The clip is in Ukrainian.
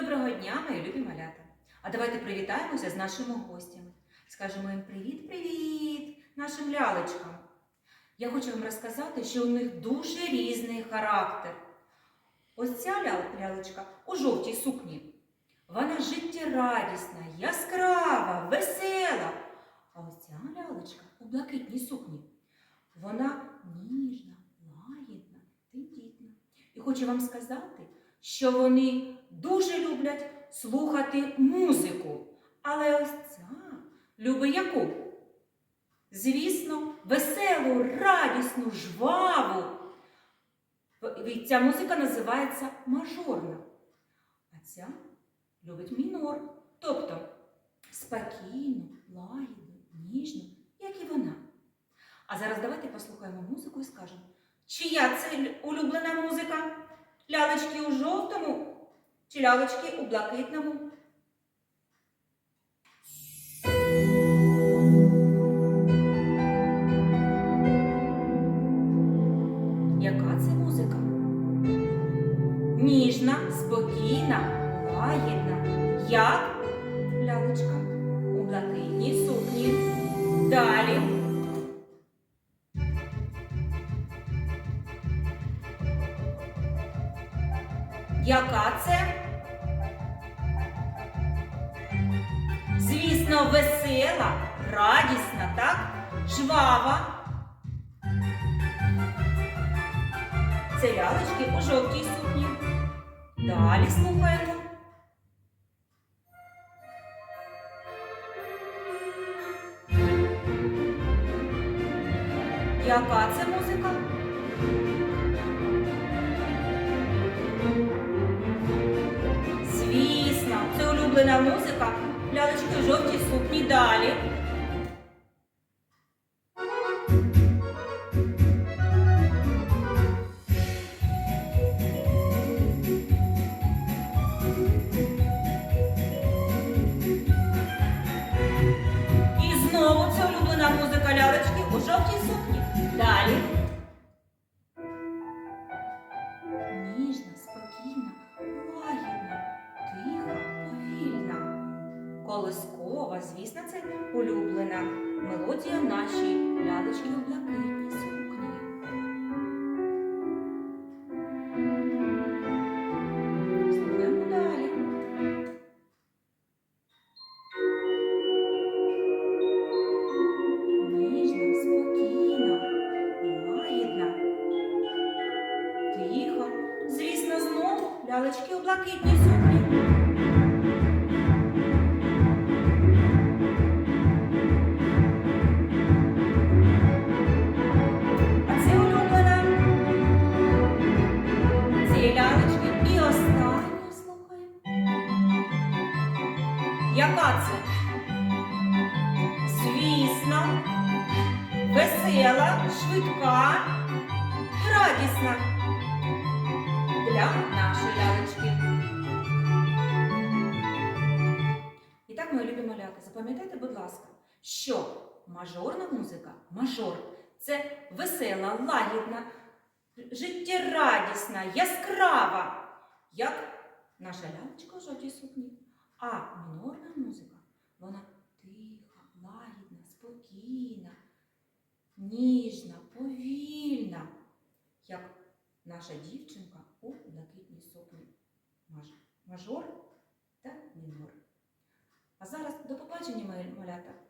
Доброго дня, мої любі малята! А давайте привітаємося з нашими гостями. Скажемо їм привіт-привіт нашим лялечкам. Я хочу вам розказати, що у них дуже різний характер. Ось ця ля- лялечка у жовтій сукні. Вона життєрадісна, яскрава, весела. А ось ця лялечка у блакитній сукні. Вона ніжна, лагідна, тендітна. І хочу вам сказати, що вони дуже люблять слухати музику. Але ось ця любить яку? Звісно, веселу, радісну, жваву. Ця музика називається мажорна. А ця любить мінор. Тобто спокійну, лагідну, ніжну, як і вона. А зараз давайте послухаємо музику і скажемо, чия це улюблена музика? Лялечки у жовтому чи лялечки у блакитному? Яка це музика? Ніжна, спокійна, лагідна. Як лялечка у блакитній сукні. Далі. Яка це? Звісно, весела, радісна, так? Жвава. Це лялечки у жовтій сукні. Далі слухаємо. Яка це музика? Улюблена музика. Лялечки у жовтій сукні далі. І знову це улюблена музика лялечки у жовтій сукні. Колискова, звісно, це улюблена мелодія нашій лялечки у блакитній сукні. Слухаємо далі. Ніжна, спокійна, лагідна, тихо. Звісно, знову лялечки у блакитній сукні. Яка це? Звісно, весела, швидка радісна для нашої лялечки. І так, мої любі малята, запам'ятайте, будь ласка, що мажорна музика, мажор це весела, лагідна, життєрадісна, яскрава, як наша лялечка у жовтій сукні. А мінорна музика, вона тиха, лагідна, спокійна, ніжна, повільна, як наша дівчинка у блакитній сукні. Мажор та мінор. А зараз до побачення, малята!